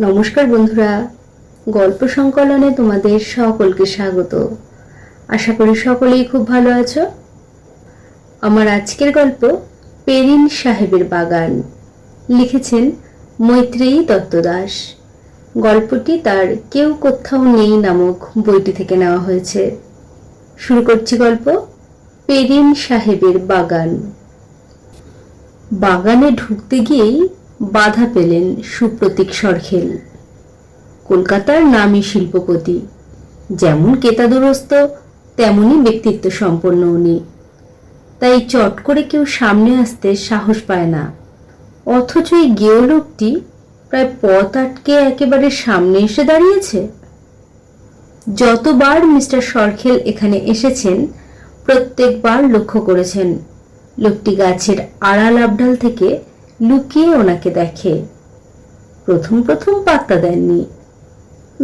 নমস্কার বন্ধুরা। গল্প সংকলনে তোমাদের সকলকে স্বাগত। আশা করি সকলেই খুব ভালো আছো। আমার আজকের গল্প পেরিন সাহেবের বাগান। লিখেছেন মৈত্রেয়ী দত্তদাস গল্পটি তার কেউ কোথাও নেই নামক বইটি থেকে নেওয়া হয়েছে। শুরু করছি গল্প পেরিন সাহেবের বাগান। বাগানে ঢুকতে গিয়েই বাধা পেলেন সুপ্রতীক সরখেল। কলকাতার নামী শিল্পপতি, যেমন কেতাদুরস্ত তেমনই ব্যক্তিত্ব সম্পন্ন উনি। তাই চট করে কেউ সামনে আসতে সাহস পায় না। অথচ এই গেও লোকটি প্রায় পথ আটকে একেবারে সামনে এসে দাঁড়িয়েছে। যতবার মিস্টার সরখেল এখানে এসেছেন, প্রত্যেকবার লক্ষ্য করেছেন। লোকটি গাছের আড়াল আবডাল থেকে লুকিয়ে ওনাকে দেখে। প্রথম প্রথম পাত্তা দেননি।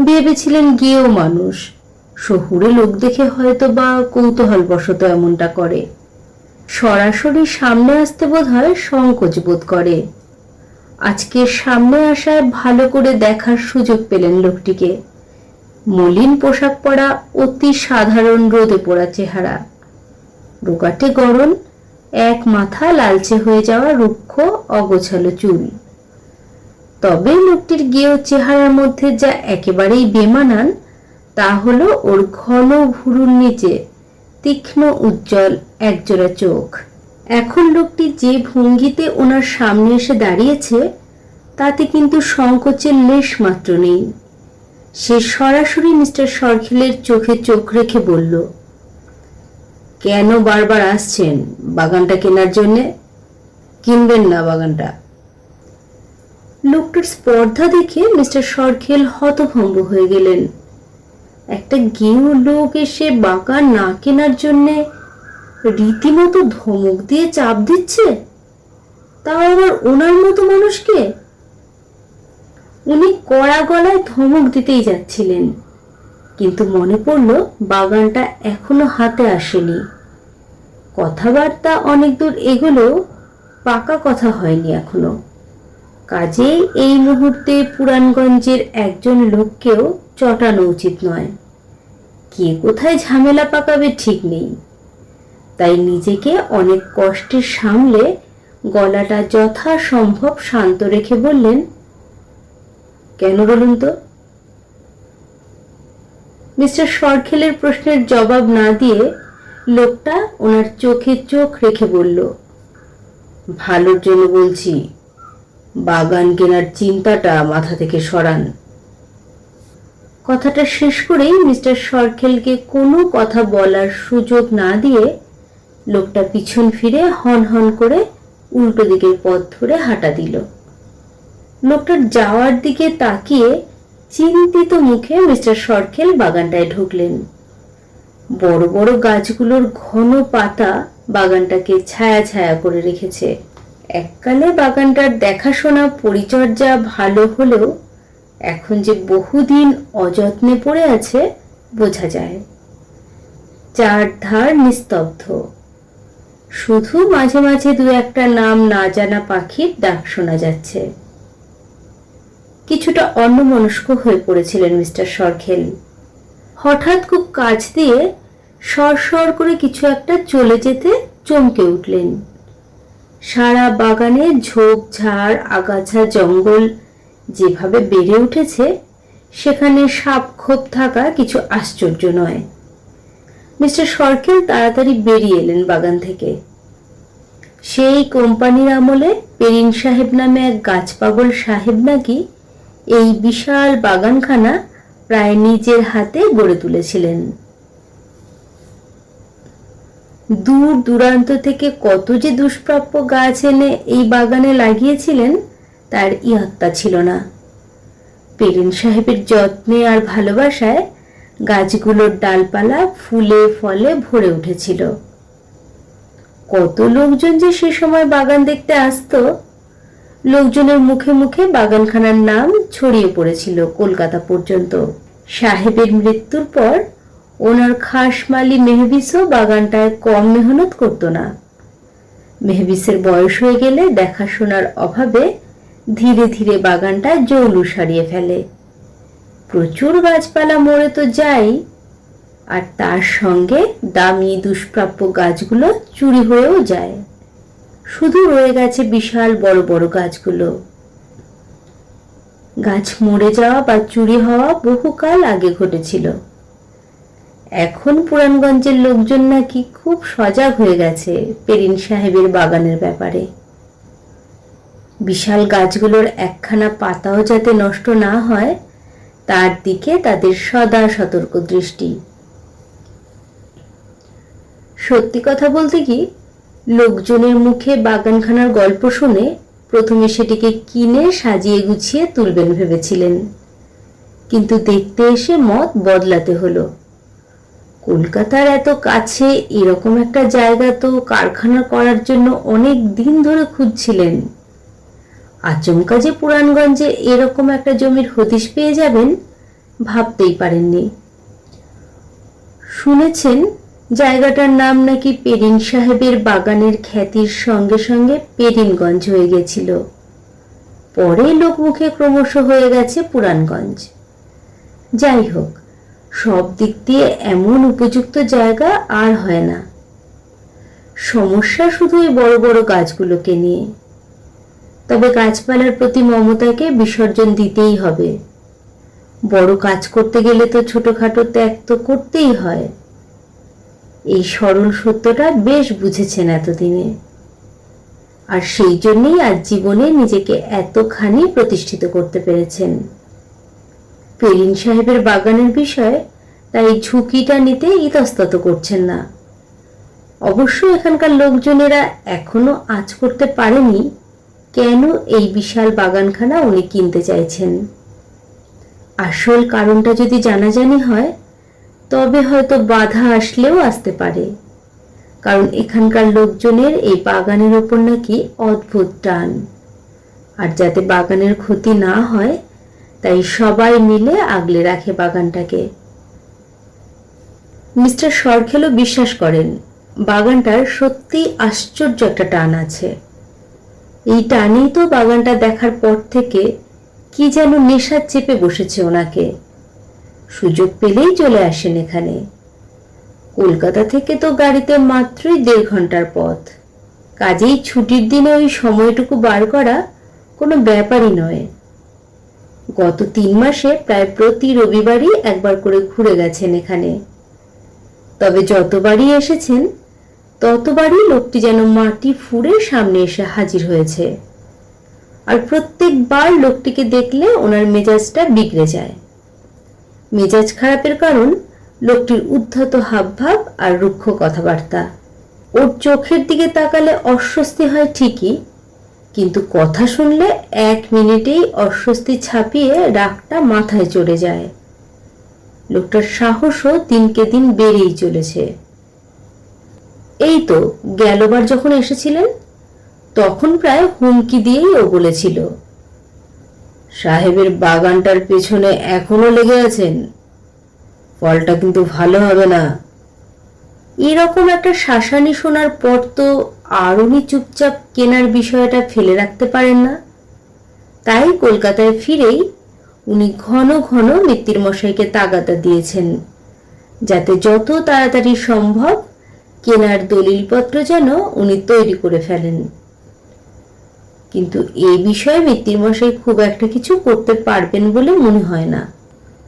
ভেবেছিলেন গিয়েও মানুষ। শহুরে লোক দেখে হয়তো বা কৌতূহল বশত এমনটা করে। সরাসরি সামনে আসতে বোধ হয় সংকোচ বোধ করে। আজকে সামনে আসায় ভালো করে দেখার সুযোগ পেলেন লোকটিকে। মলিন পোশাক পরা অতি সাধারণ রোদে পড়া চেহারা। রোগাটে গরম এক মাথা লালচে হয়ে যাওয়া রুক্ষ, অগোছালো চুল। তবে লোকটির গেও চেহারার মধ্যে যা একেবারেই বেমানান, তা হলো ওর ঘন ভুরুর নিচে তীক্ষ্ণ উজ্জ্বল একজোড়া চোখ। এখন লোকটি যে ভঙ্গিতে ওনার সামনে এসে দাঁড়িয়েছে, তাতে কিন্তু সংকোচের লেশ মাত্র নেই। সে সরাসরি মিস্টার সরখেলের চোখে চোখ রেখে বলল কেন বারবার আসছেন বাগানটা কেনার জন্যে? কিনবেন না বাগানটা। লোকটার স্পর্ধা দেখে মিস্টার সরখেল হতভম্ব হয়ে গেলেন। একটা গেউ লোক এসে বাগান না কেনার জন্যে রীতিমতো ধমক দিয়ে চাপ দিচ্ছে? তাও আবার ওনার মতো মানুষকে? উনি কড়া গলায় ধমক দিতেই যাচ্ছিলেন। কিন্তু মনে পড়ল বাগানটা এখনও হাতে আসেনি। কথাবার্তা অনেক দূর এগোলেও পাকা কথা হয়নি এখনও। কাজেই এই মুহূর্তে পুরাণগঞ্জের একজন লোককেও চটানো উচিত নয়। কে কোথায় ঝামেলা পাকাবে ঠিক নেই। তাই নিজেকে অনেক কষ্টে সামলে গলাটা যথাসম্ভব শান্ত রেখে বললেন, কেন বলুন তো? মিস্টার সরখেলের প্রশ্নের জবাব না দিয়ে লোকটা ওনার চোখে চোখ রেখে বলল, ভালোর জন্য বলছি, বাগান কেনার চিন্তাটা মাথা থেকে সরান। কথাটা শেষ করেই মিস্টার সরখেলকে কোনো কথা বলার সুযোগ না দিয়ে লোকটা পিছন ফিরে হন হন করে উল্টো দিকের পথ ধরে হাঁটা দিল। লোকটার যাওয়ার দিকে তাকিয়ে চিন্তিত মুখে মিস্টার সরখেল বাগানটায় ঢুকলেন। বড় বড় গাছগুলোর ঘন পাতা বাগানটাকে ছায়া ছায়া করে রেখেছে। এককালে বাগানটার দেখাশোনা পরিচর্যা ভালো হলেও এখন যে বহুদিন অযত্নে পড়ে আছে, বোঝা যায়। চার ধার নিস্তব্ধ। শুধু মাঝে মাঝে দু একটা নাম না জানা পাখির ডাক শোনা যাচ্ছে। কিছুটা অন্যমনস্ক হয়ে পড়েছিলেন মিস্টার সরখেল হঠাৎ খুব কাছ দিয়ে সর সর করে কিছু একটা চলে যেতে চমকে উঠলেন। সারা বাগানে ঝোপ, ঝাড়, আগাছা, জঙ্গল যেভাবে বেড়ে উঠেছে, সেখানে সাপ ক্ষোভ থাকা কিছু আশ্চর্য নয়। মিস্টার সরকেল তাড়াতাড়ি বেরিয়ে এলেন বাগান থেকে। সেই কোম্পানির আমলে পেরিন সাহেব নামে এক গাছ পাগল সাহেব নাকি এই বিশাল বাগানখানা প্রায় নিজের হাতে গড়ে তুলেছিলেন। দূর দূরান্ত থেকে কত যে দুষ্প্রাপ্য গাছ এনে এই বাগানে লাগিয়েছিলেন, তার ইহত্যা ছিল না। পেরিন সাহেবের যত্নে আর ভালোবাসায় গাছগুলোর ডালপালা ফুলে ফলে ভরে উঠেছিল। কত লোকজন যে সে সময় বাগান দেখতে আসতো লোকজনের মুখে মুখে বাগানখানার নাম ছড়িয়ে পড়েছিল কলকাতা পর্যন্ত। সাহেবের মৃত্যুর পর ওনার খাস মালি মেহবিসও বাগানটায় কম মেহনত করতো না। মেহবিসের বয়স হয়ে গেলে দেখাশোনার অভাবে ধীরে ধীরে বাগানটা জৌলু সারিয়ে ফেলে। প্রচুর গাছপালা মরে তো যাই, আর তার সঙ্গে দামি দুষ্প্রাপ্য গাছগুলো চুরি হয়েও যায়। শুধু রয়ে গেছে বিশাল বড় বড় গাছগুলো। গাছ মরে যাওয়া বা চুরি হওয়া বহুকাল আগে ঘটেছিল। এখন পুরাণগঞ্জের লোকজন নাকি খুব সজাগ হয়ে গেছে পেরিন সাহেবের বাগানের ব্যাপারে। বিশাল গাছগুলোর একখানা পাতাও যাতে নষ্ট না হয়, তার দিকে তাদের সদা সতর্ক দৃষ্টি। সত্যি কথা বলতে কি লোকজনের মুখে বাগানখানার গল্প শুনে প্রথমে সেটিকে কিনে সাজিয়ে গুছিয়ে তুলবেন ভেবেছিলেন। কিন্তু দেখতে এসে মত বদলাতে হলো। কলকাতার এত কাছে এরকম একটা জায়গা তো কারখানা করার জন্য অনেক দিন ধরে খুঁজছিলেন। আচমকা যে পুরাণগঞ্জে এরকম একটা জমির হদিশ পেয়ে যাবেন ভাবতেই পারেননি। শুনেছেন জায়গাটার নাম নাকি পেরিন সাহেবের বাগানের খ্যাতির সঙ্গে সঙ্গে পেরিনগঞ্জ হয়ে গেছিল। পরে লোকমুখে ক্রমশ হয়ে গেছে পুরাণগঞ্জ। যাই হোক, সব দিক দিয়ে এমন উপযুক্ত জায়গা আর হয় না। সমস্যা শুধু এই বড় বড় গাছগুলোকে নিয়ে। তবে গাছপালার প্রতি মমতাকে বিসর্জন দিতেই হবে। বড় কাজ করতে গেলে তো ছোটখাটো ত্যাগ তো করতেই হয়। এই সরল সত্যটা বেশ বুঝেছেন এতদিনে। আর সেই জন্যই আজ জীবনে নিজেকে এতখানি প্রতিষ্ঠিত করতে পেরেছেন। পেরিন সাহেবের বাগানের বিষয়ে তাই ঝুঁকিটা নিতে ইতস্তত করছেন না। অবশ্য এখানকার লোকজনেরা এখনও আজ করতে পারেনি কেন এই বিশাল বাগানখানা উনি কিনতে চাইছেন। আসল কারণটা যদি জানাজানি হয় তবে হয়তো বাধা আসলেও আসতে পারে। কারণ এখানকার লোকজনের এই বাগানের ওপর নাকি অদ্ভুত টান। আর যাতে বাগানের ক্ষতি না হয়, তাই সবাই মিলে আগলে রাখে বাগানটাকে। মিস্টার সরখেলও বিশ্বাস করেন, বাগানটার সত্যি আশ্চর্য একটা টান আছে। এই টানেই তো বাগানটা দেখার পর থেকে কি যেন নেশা চেপে বসেছে ওনাকে। সুযোগ পেলেই চলে আসেন এখানে। কলকাতা থেকে তো গাড়িতে মাত্রই দেড় ঘণ্টার পথ। কাজেই ছুটির দিনে ওই সময়টুকু বার করা কোনো ব্যাপারই নয়। গত তিন মাসে প্রায় প্রতি রবিবারই একবার করে ঘুরে গেছেন এখানে। তবে যতবারই এসেছেন, ততবারই লোকটি যেন মাটি ফুঁড়ে সামনে এসে হাজির হয়েছে। আর প্রত্যেকবার লোকটিকে দেখলে ওনার মেজাজটা বিগড়ে যায়। মেজাজ খারাপের কারণ লোকটির উদ্ধত হাবভাব আর রুক্ষ কথাবার্তা। ওর চোখের দিকে তাকালে অস্বস্তি হয় ঠিকই, কিন্তু কথা শুনলে এক মিনিটেই অস্বস্তি ছাপিয়ে রাগটা মাথায় চড়ে যায়। লোকটার সাহসও দিনকে দিন বেড়েই চলেছে। এই তো গেলবার যখন এসেছিলেন, তখন প্রায় হুমকি দিয়েই ও বলেছিল সাহেবের বাগানটার পেছনে এখনও লেগে আছেন? ফলটা কিন্তু ভালো হবে না। এরকম একটা শাসানি শোনার পর তো আর উনি চুপচাপ কেনার বিষয়টা ফেলে রাখতে পারেন না। তাই কলকাতায় ফিরেই উনি ঘন ঘন মিত্তির মশাইকে তাগাদা দিয়েছেন, যাতে যত তাড়াতাড়ি সম্ভব কেনার দলিলপত্র যেন উনি তৈরি করে ফেলেন। কিন্তু এই বিষয়ে মশাই খুব একটা কিছু করতে পারবেন বলে মনে হয় না।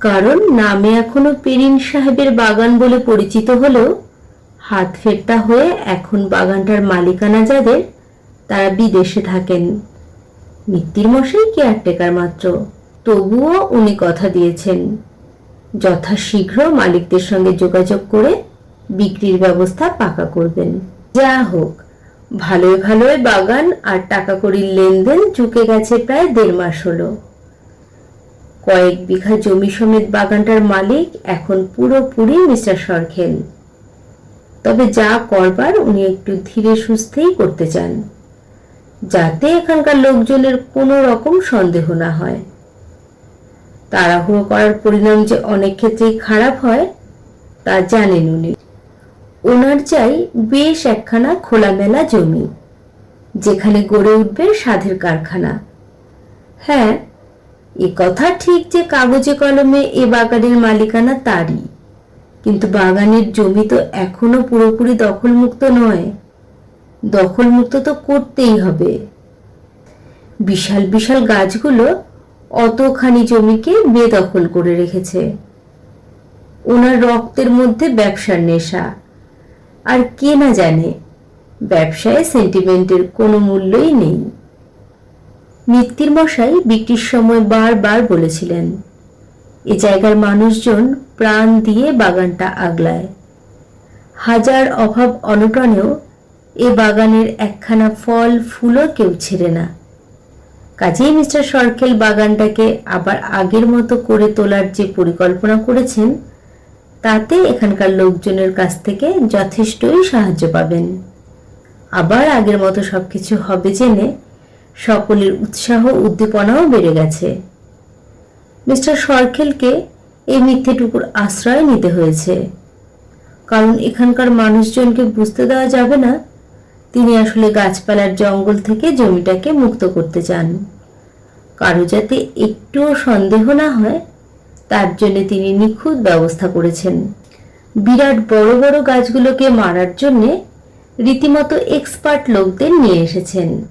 কারণ নামে এখনও পেরিন সাহেবের বাগান বলে পরিচিত হলেও হাত ফেরতা হয়ে এখন বাগানটার মালিকানা যাদের, তারা বিদেশে থাকেন। মশাই কেয়ারটেকার মাত্র, তবুও উনি কথা দিয়েছেন। যথাশীঘ্র মালিকদের সঙ্গে যোগাযোগ করে বিক্রির ব্যবস্থা পাকা করবেন। যা হোক ভালোই ভালোই বাগান আর টাকা কড়ির লেনদেন চুকে গেছে প্রায় দেড় মাস হলো। কয়েক বিঘা জমি সমেত বাগানটার মালিক এখন পুরোপুরি মিস্টার সরখেল। তবে যা করবার উনি একটু ধীরে সুস্থেই করতে চান, যাতে এখানকার লোকজনের কোনো রকম সন্দেহ না হয়। তাড়াহুড়ো করার পরিণাম যে অনেক ক্ষেত্রেই খারাপ হয়, তা জানেন উনি। ওনার চাই বেশ একখানা খোলামেলা জমি, যেখানে গড়ে উঠবে সাধের কারখানা। হ্যাঁ এ কথা ঠিক যে কাগজে কলমে এ বাগানের মালিকানা তারই, কিন্তু বাগানের জমি তো এখনও পুরোপুরি দখলমুক্ত নয়। দখলমুক্ত তো করতেই হবে। বিশাল বিশাল গাছগুলো অতখানি জমিকে বেদখল করে রেখেছে। ওনার রক্তের মধ্যে ব্যবসার নেশা। আর কে না জানে, ব্যবসায় সেন্টিমেন্টের কোনো মূল্যই নেই। মিত্তির মশাই বিক্রির সময় বারবার বলেছিলেন, এ জায়গার মানুষজন প্রাণ দিয়ে বাগানটা আগলায়। হাজার অভাব অনটনেও এ বাগানের একখানা ফল, ফুলও কেউ ছেড়ে না। কাজেই মিস্টার সরকেল বাগানটাকে আবার আগের মতো করে তোলার যে পরিকল্পনা করেছেন তাতে এখানকার লোকজনের কাছ থেকে যথেষ্টই সাহায্য পাবেন। আবার আগের মতো সবকিছু হবে জেনে সকলের উৎসাহ উদ্দীপনাও বেড়ে গেছে। মিস্টার সরখেলকে এই মিথ্যেটুকুর আশ্রয় নিতে হয়েছে। কারণ এখানকার মানুষজনকে বুঝতে দেওয়া যাবে না, তিনি আসলে গাছপালার জঙ্গল থেকে জমিটাকে মুক্ত করতে চান। কারও যাতে একটুও সন্দেহ না হয় তার জন্য তিনি নিখুঁত ব্যবস্থা করেছেন। বিরাট বড় বড় গাছগুলোকে মারার জন্যে রীতিমতো এক্সপার্ট লোকদের নিয়ে এসেছেন।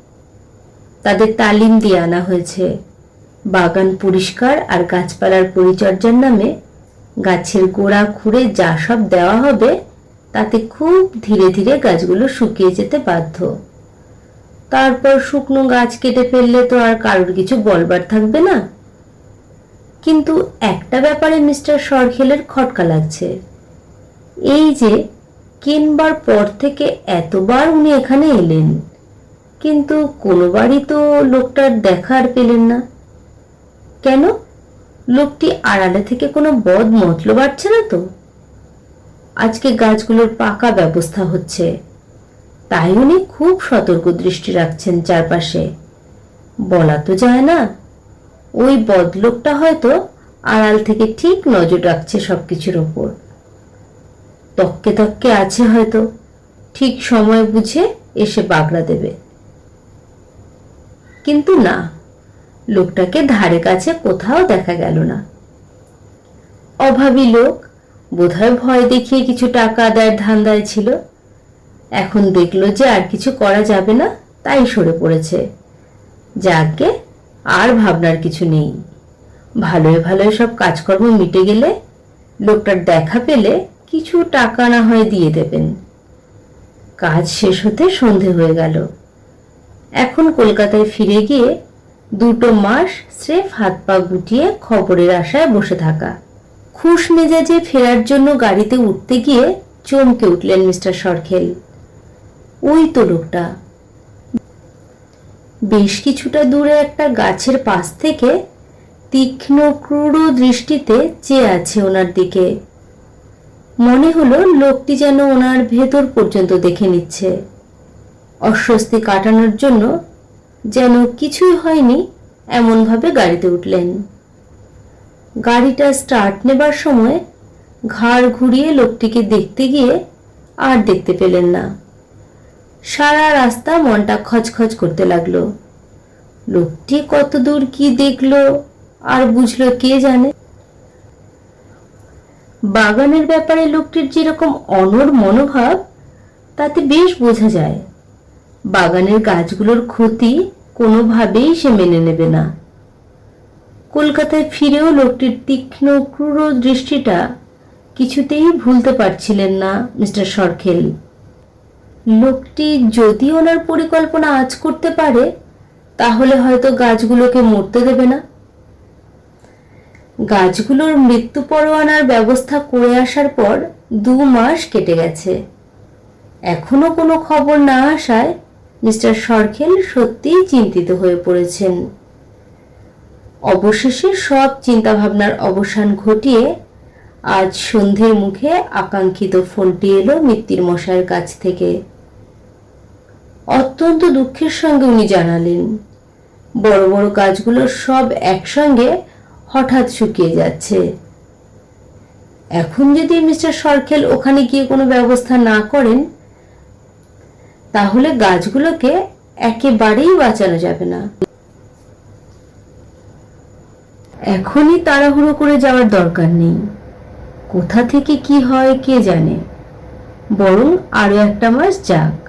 তাদের তালিম দিয়ে আনা হয়েছে। বাগান পরিষ্কার আর গাছপালার পরিচর্যার নামে গাছের গোড়া খুঁড়ে যা সব দেওয়া হবে, তাতে খুব ধীরে ধীরে গাছগুলো শুকিয়ে যেতে বাধ্য। তারপর শুকনো গাছ কেটে ফেললে তো আর কারোর কিছু বলবার থাকবে না। কিন্তু একটা ব্যাপারে মিস্টার সরখেলের খটকা লাগছে। এই যে, কিনবার পর থেকে এতবার উনি এখানে এলেন, কিন্তু কোনোবারই তো লোকটার দেখা আর পেলেন না। কেন? লোকটি আড়ালে থেকে কোনো বদ মতলো বাড়ছে না তো? আজকে গাছগুলোর পাকা ব্যবস্থা হচ্ছে। তাই উনি খুব সতর্ক দৃষ্টি রাখছেন চারপাশে। বলা তো যায় না ওই বদলোকটা হয়তো আড়াল থেকে ঠিক নজর রাখছে সবকিছুর ওপর। তককে তককে আছে হয়তো। ঠিক সময় বুঝে এসে বাগড়া দেবে। কিন্তু না, লোকটাকে ধারে কাছে কোথাও দেখা গেল না। অভাবী লোক, বোধহয় ভয় দেখিয়ে কিছু টাকা আদায়ের ধান্দায় ছিল। এখন দেখল যে আর কিছু করা যাবে না, তাই সরে পড়েছে। যাকে আর ভাবনার কিছু নেই। ভালোই ভালোই সব কাজকর্ম মিটে গেলে লোকটার দেখা পেলে কিছু টাকা না হয় দিয়ে দেবেন। কাজ শেষ হতে সন্ধে হয়ে গেল। এখন কলকাতায় ফিরে গিয়ে দুটো মাস স্রেফ হাত পা গুটিয়ে খবরের আশায় বসে থাকা। খুশ মেজাজে ফেরার জন্য গাড়িতে উঠতে গিয়ে চমকে উঠলেন মিস্টার সরখেল ওই তো লোকটা। বেশ কিছুটা দূরে একটা গাছের পাশ থেকে তীক্ষ্ণ ক্রূর দৃষ্টিতে চেয়ে আছে ওনার দিকে। মনে হলো লোকটি যেন ওনার ভেতর পর্যন্ত দেখে নিচ্ছে। অস্বস্তি কাটানোর জন্য যেন কিছুই হয়নি, এমনভাবে গাড়িতে উঠলেন। গাড়িটা স্টার্ট নেবার সময় ঘাড় ঘুরিয়ে লোকটিকে দেখতে গিয়ে আর দেখতে পেলেন না। সারা রাস্তা মনটা খচখচ করতে লাগল। লোকটি কত দূর কি দেখল আর বুঝলো কে জানে? বাগানের ব্যাপারে লোকটির যেরকম অনর মনোভাব, তাতে বেশ বোঝা যায়। বাগানের গাছগুলোর ক্ষতি কোনোভাবেই সে মেনে নেবে না। কলকাতায় ফিরেও লোকটির তীক্ষ্ণ, ক্রূর দৃষ্টিটা কিছুতেই ভুলতে পারছিলেন না মিস্টার সরখেল। লোকটি যদি ওনার পরিকল্পনা আজ করতে পারে, তাহলে হয়তো গাছগুলোকে মরতে দেবে না। গাছগুলোর মৃত্যু পরোয়ানার ব্যবস্থা করে আসার পর দু মাস কেটে গেছে। এখনও কোনো খবর না আসায় মিস্টার সরখেল সত্যিই চিন্তিত হয়ে পড়েছেন। অবশেষে সব চিন্তাভাবনার অবসান ঘটিয়ে আজ সন্ধ্যের মুখে আকাঙ্ক্ষিত ফোনটি এলো মিত্তির মশাইয়ের কাছ থেকে। অত্যন্ত দুঃখের সঙ্গে উনি জানালেন। বড় বড় গাছগুলো সব একসঙ্গে হঠাৎ শুকিয়ে যাচ্ছে। এখন যদি মিস্টার সরখেল ওখানে গিয়ে কোনো ব্যবস্থা না করেন, তাহলে গাছগুলোকে একেবারেই বাঁচানো যাবে না। এখনই তাড়াহুড়ো করে যাওয়ার দরকার নেই। কোথা থেকে কি হয় কে জানে। বরং আরও একটা মাস যাক।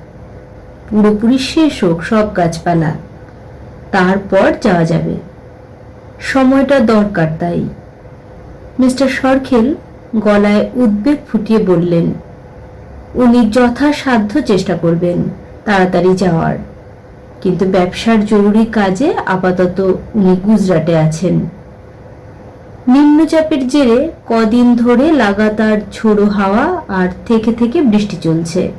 পুরোপুরি শেষ হোক সব গাছপালা। তারপর যাওয়া যাবে। সময়টা দরকার তাই। মিস্টার সরখেল গলায় উদ্বেগ ফুটিয়ে বললেন, উনি যথাসাধ্য চেষ্টা করবেন তাড়াতাড়ি যাওয়ার। কিন্তু ব্যবসার জরুরি কাজে আপাতত উনি গুজরাটে আছেন। নিম্নচাপের জেরে কদিন ধরে লাগাতার ঝোড়ো হাওয়া আর থেকে থেকে বৃষ্টি চলছে।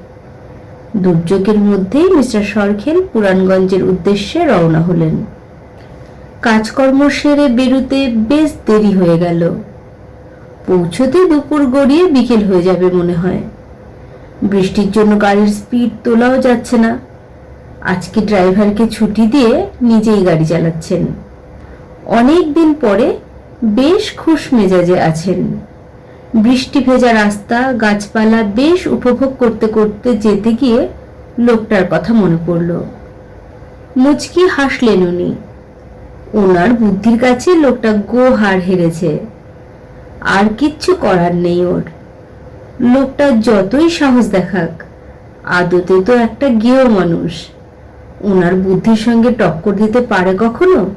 দুর্যোগের মধ্যেই মিস্টার সরখেল পুরাণগঞ্জের উদ্দেশ্যে রওনা হলেন। কাজকর্ম সেরে বেরুতে বেশ দেরি হয়ে গেল। পৌঁছতে দুপুর গড়িয়ে বিকেল হয়ে যাবে মনে হয়। বৃষ্টির জন্য গাড়ির স্পিড তোলাও যাচ্ছে না। আজকে ড্রাইভারকে ছুটি দিয়ে নিজেই গাড়ি চালাচ্ছেন। অনেক দিন পরে বেশ খুশ মেজাজে আছেন। বৃষ্টি ভেজা রাস্তা, গাছপালা বেশ উপভোগ করতে করতে যেতে গিয়ে লোকটার কথা মনে পড়ল। মুচকি হাসলেন উনি। ওনার বুদ্ধির কাছে লোকটা গো হার হেরেছে। আর কিচ্ছু করার নেই ওর। লোকটা যতই সাহস দেখাক, আদতে তো একটা গেও মানুষ। ওনার বুদ্ধির সঙ্গে টক্কর দিতে পারে কখনো?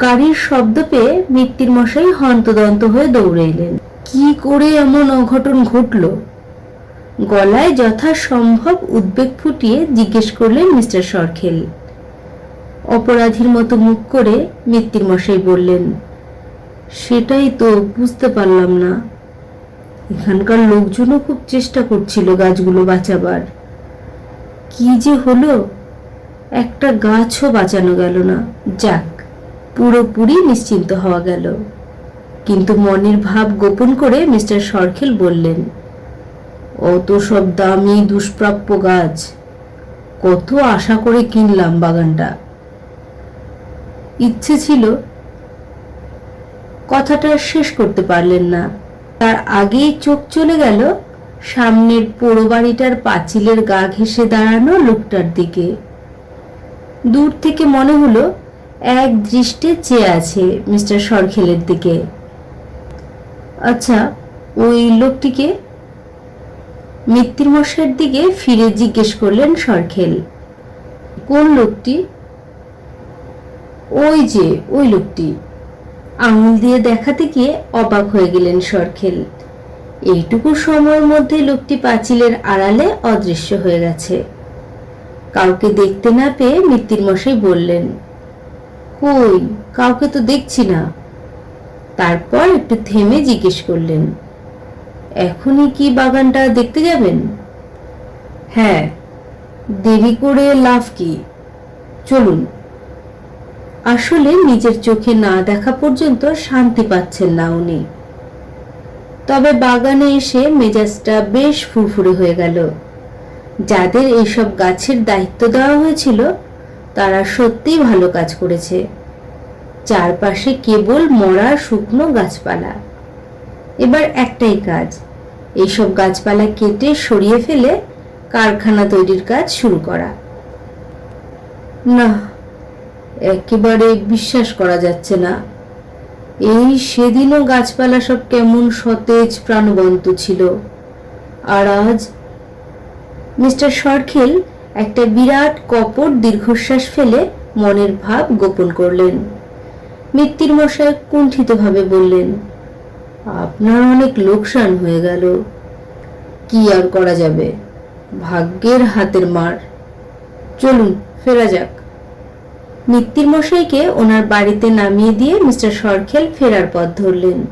গাড়ির শব্দ পেয়ে মৃত্যুর মশাই হন্তদন্ত হয়ে দৌড়ে এলেন কি করে এমন অঘটন ঘটল? গলায় যথাসম্ভব উদ্বেগ ফুটিয়ে জিজ্ঞেস করলেন মিস্টার সরখেল। অপরাধীর মতো মুখ করে মশাই বললেন, সেটাই তো বুঝতে পারলাম না। এখানকার লোকজনও খুব চেষ্টা করছিল গাছগুলো বাঁচাবার। কি যে হলো? একটা গাছও বাঁচানো গেল না। যাক, পুরোপুরি নিশ্চিন্ত হওয়া গেল। কিন্তু মনের ভাব গোপন করে মিস্টার সরখেল বললেন অত সব দামি দুষ্প্রাপ্য গাছ। কত আশা করে কিনলাম বাগানটা। ইচ্ছে ছিল কথাটা শেষ করতে পারলেন না। তার আগেই চোখ চলে গেল সামনের পোড়ো বাড়িটার পাঁচিলের গা ঘেঁষে দাঁড়ানো লোকটার দিকে। দূর থেকে মনে হলো, এক দৃষ্টে চেয়ে আছে মিস্টার সরখেলের দিকে। আচ্ছা ওই লোকটিকে মৃত্যুর মশাইয়ের দিকে ফিরে জিজ্ঞেস করলেন সরখেল কোন লোকটি? ওই যে, ওই লোকটি। আঙুল দিয়ে দেখাতে গিয়ে অবাক হয়ে গেলেন সরখেল এইটুকু সময়ের মধ্যে লোকটি পাঁচিলের আড়ালে অদৃশ্য হয়ে গেছে। কাউকে দেখতে না পেয়ে মৃত্যুর মশাই বললেন, কই, কাউকে তো দেখছি না। তারপর একটু থেমে জিজ্ঞেস করলেন, এখনই কি বাগানটা দেখতে যাবেন? হ্যাঁ দেরি করে লাভ কি? চলুন। আসলে নিজের চোখে না দেখা পর্যন্ত শান্তি পাচ্ছেন না উনি। তবে বাগানে এসে মেজাজটা বেশ ফুরফুরে হয়ে গেল। যাদের এইসব গাছের দায়িত্ব দেওয়া হয়েছিল, তারা সত্যিই ভালো কাজ করেছে। চারপাশে কেবল মরা শুকনো গাছপালা। এবার একটাই কাজ, এইসব গাছপালা কেটে সরিয়ে ফেলে কারখানা তৈরির কাজ শুরু করা। না একেবারে বিশ্বাস করা যাচ্ছে না। এই সেদিনও গাছপালা সব কেমন সতেজ প্রাণবন্ত ছিল। আর আজ মিস্টার সরখেল একটা বিরাট কপট দীর্ঘশ্বাস ফেলে মনের ভাব গোপন করলেন। মশাই কুণ্ঠিতভাবে বললেন, আপনার অনেক লোকসান হয়ে গেল। কি আর করা যাবে? ভাগ্যের হাতের মার। চলুন, ফেরা যাক। মৃত্যুর মশাইকে ওনার বাড়িতে নামিয়ে দিয়ে মিস্টার সরখেল ফেরার পথ ধরলেন।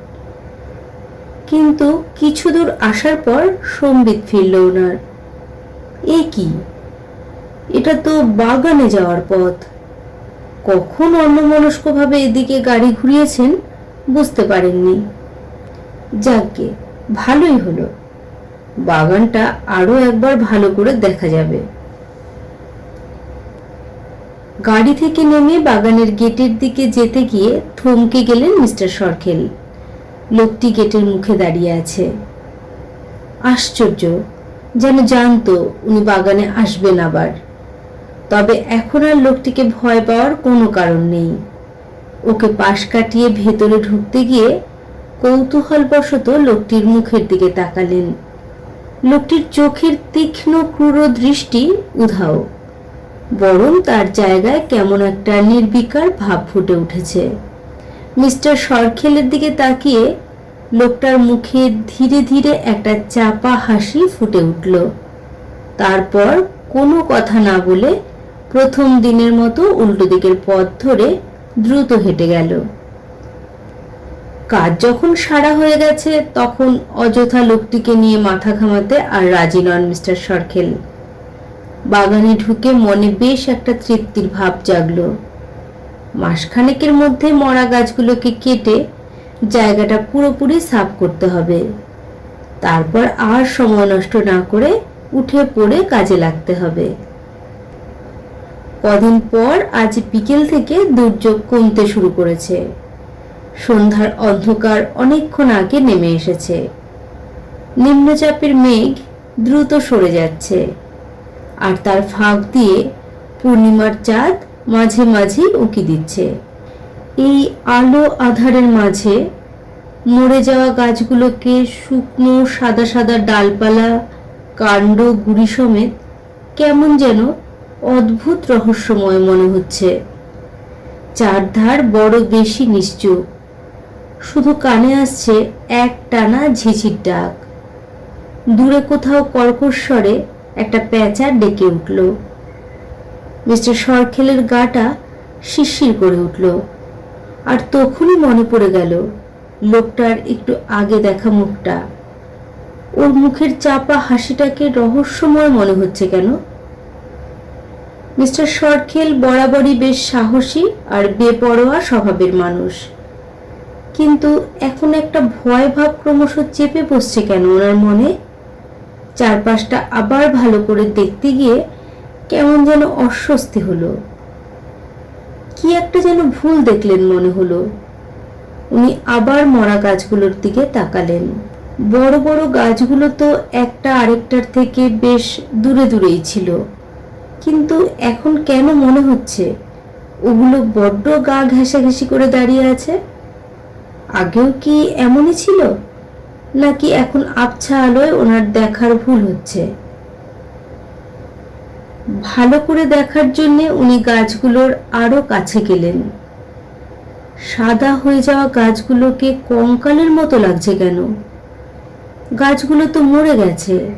কিন্তু কিছু দূর আসার পর সম্বিত ফিরল ওনার। এ কি? এটা তো বাগানে যাওয়ার পথ। কখন অন্যমনস্কভাবে এদিকে গাড়ি ঘুরিয়েছেন বুঝতে পারেননি। যাকে ভালোই হলো। বাগানটা আরও একবার ভালো করে দেখা যাবে। গাড়ি থেকে নেমে বাগানের গেটের দিকে যেতে গিয়ে থমকে গেলেন মিস্টার সরখেল। লোকটি গেটের মুখে দাঁড়িয়ে আছে। আশ্চর্য, যেন জানতো উনি বাগানে আসবেন আবার। তবে এখন আর লোকটিকে ভয় পাওয়ার কোনো কারণ নেই। ওকে পাশ কাটিয়ে ভেতরে ঢুকতে গিয়ে কৌতূহলবশত লোকটির মুখের দিকে তাকালেন। লোকটির চোখের তীক্ষ্ণ ক্রূর দৃষ্টি উধাও। বরং তার জায়গায় কেমন একটা নির্বিকার ভাব ফুটে উঠেছে। মিস্টার সরখেলের দিকে তাকিয়ে লোকটার মুখে ধীরে ধীরে একটা চাপা হাসি ফুটে উঠল। তারপর কোনো কথা না বলে প্রথম দিনের মতো উল্টো দিকের পথ ধরে দ্রুত হেঁটে গেল। কাজ যখন সারা হয়ে গেছে, তখন অযথা লোকটিকে নিয়ে মাথা ঘামাতে আর রাজি নন মিস্টার সরখেল। বাগানে ঢুকে মনে বেশ একটা তৃপ্তির ভাব জাগলো। মাসখানেকের মধ্যে মরা গাছগুলোকে কেটে জায়গাটা পুরোপুরি সাফ করতে হবে। তারপর আর সময় নষ্ট না করে উঠে পড়ে কাজে লাগতে হবে। কদিন পর আজ বিকেল থেকে দুর্যোগ কমতে শুরু করেছে। সন্ধ্যার অন্ধকার অনেকক্ষণ আগে নেমে এসেছে। নিম্নচাপের মেঘ দ্রুত সরে যাচ্ছে। আর তার ফাঁক দিয়ে পূর্ণিমার চাঁদ মাঝে মাঝে উকি দিচ্ছে। এই আলো আধারের মাঝে মরে যাওয়া গাছগুলোকে শুকনো সাদা সাদা ডালপালা, কাণ্ড, গুড়ি সমেত কেমন যেন অদ্ভুত রহস্যময় মনে হচ্ছে। চারধার বড় বেশি নিশ্চুপ শুধু কানে আসছে এক টানা ঝিঝির ডাক। দূরে কোথাও কর্কশ্বরে একটা প্যাঁচা ডেকে উঠল। মিস্টার সরখেলের গাটা শিরশির করে উঠল। আর তখনই মনে পড়ে গেল, লোকটার একটু আগে দেখা মুখটা। ওর মুখের চাপা হাসিটাকে রহস্যময় মনে হচ্ছে কেন? মিস্টার সরখেল বরাবরই বেশ সাহসী আর বেপরোয়া স্বভাবের মানুষ। কিন্তু এখন একটা ভয় ভাব ক্রমশ চেপে বসছে কেন ওনার মনে? চারপাশটা আবার ভালো করে দেখতে গিয়ে কেমন যেন অস্বস্তি হলো। কি একটা যেন ভুল দেখলেন মনে হলো। উনি আবার মরা গাছগুলোর দিকে তাকালেন। বড় বড় গাছগুলো তো একটা আরেকটার থেকে বেশ দূরে দূরেই ছিল। কিন্তু এখন কেন মনে হচ্ছে? ওগুলো বড্ড গা ঘেঁষাঘেঁষি করে দাঁড়িয়ে আছে? আগেও কি এমনই ছিল? নাকি এখন আবছা আলোয় ওনার দেখার ভুল হচ্ছে? ভালো করে দেখার জন্যে উনি গাছগুলোর আরও কাছে গেলেন। সাদা হয়ে যাওয়া গাছগুলোকে কঙ্কালের মতো লাগছে কেন? গাছগুলো তো মরে গেছে।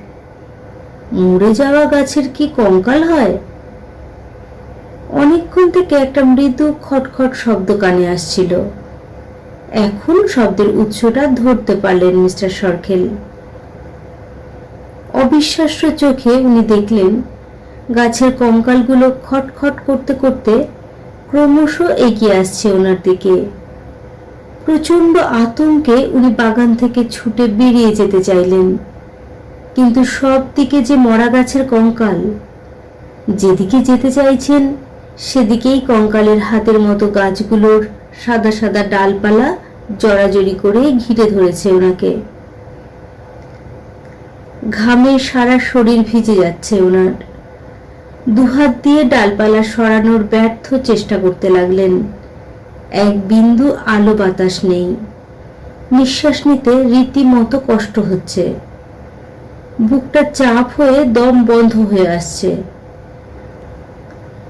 মরে যাওয়া গাছের কি কঙ্কাল হয়? অনেকক্ষণ থেকে একটা মৃদু খটখট শব্দ কানে আসছিল। এখন শব্দের উৎসটা ধরতে পারলেন মিস্টার সরখেল। অবিশ্বাস্য চোখে উনি দেখলেন, গাছের কঙ্কালগুলো খটখট করতে করতে ক্রমশ এগিয়ে আসছে ওনার দিকে। প্রচণ্ড আতঙ্কে উনি বাগান থেকে ছুটে বেরিয়ে যেতে চাইলেন। কিন্তু সব দিকে যে মরা গাছের কঙ্কাল, যেদিকে যেতে চাইছেন, সেদিকেই কঙ্কালের হাতের মতো গাছগুলোর সাদা সাদা ডালপালা জড়াজড়ি করে ঘিরে ধরেছে ওনাকে। ঘামে সারা শরীর ভিজে যাচ্ছে ওনার। দুহাত দিয়ে ডালপালা সরানোর ব্যর্থ চেষ্টা করতে লাগলেন। এক বিন্দু আলো বাতাস নেই। নিঃশ্বাস নিতে রীতিমতো কষ্ট হচ্ছে। বুকটা চাপ হয়ে দম বন্ধ হয়ে আসছে।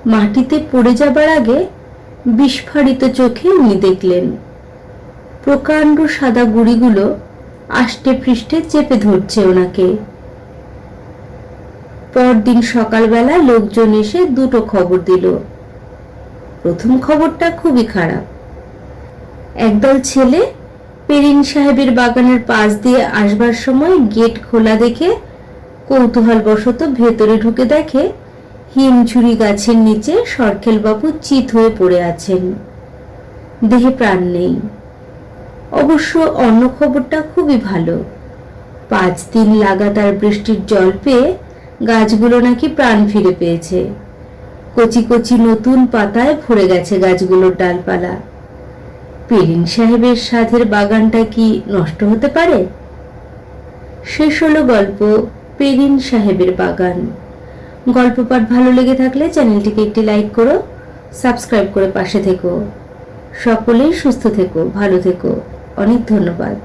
মাটিতে পড়ে যাবার আগে বিস্ফারিত চোখে উনি দেখলেন, প্রকাণ্ড সাদা গুড়িগুলো আষ্টে পৃষ্ঠে চেপে ধরছে ওনাকে। পরদিন সকালবেলা লোকজন এসে দুটো খবর দিল। প্রথম খবরটা খুবই খারাপ। একদল ছেলে পেরিন সাহেবের বাগানের পাশ দিয়ে আসবার সময় গেট খোলা দেখে কৌতূহলবশত ভেতরে ঢুকে দেখে হিমঝুরি গাছের নিচে সরখেলবাবু চিত হয়ে পড়ে আছেন। দেহে প্রাণ নেই। অবশ্য অন্য খবরটা খুবই ভালো। পাঁচ দিন লাগাতার বৃষ্টির জল পেয়ে গাছগুলো নাকি প্রাণ ফিরে পেয়েছে। কচি কচি নতুন পাতায় ভরে গেছে গাছগুলোর ডালপালা। পেরিন সাহেবের সাধের বাগানটা কি নষ্ট হতে পারে? শেষ হলো গল্প পেরিন সাহেবের বাগান। গল্প পাঠ ভালো লেগে থাকলে চ্যানেলটিকে একটি লাইক করো, সাবস্ক্রাইব করে পাশে থেকো। সকলেই সুস্থ থেকো, ভালো থেকো। অনেক ধন্যবাদ।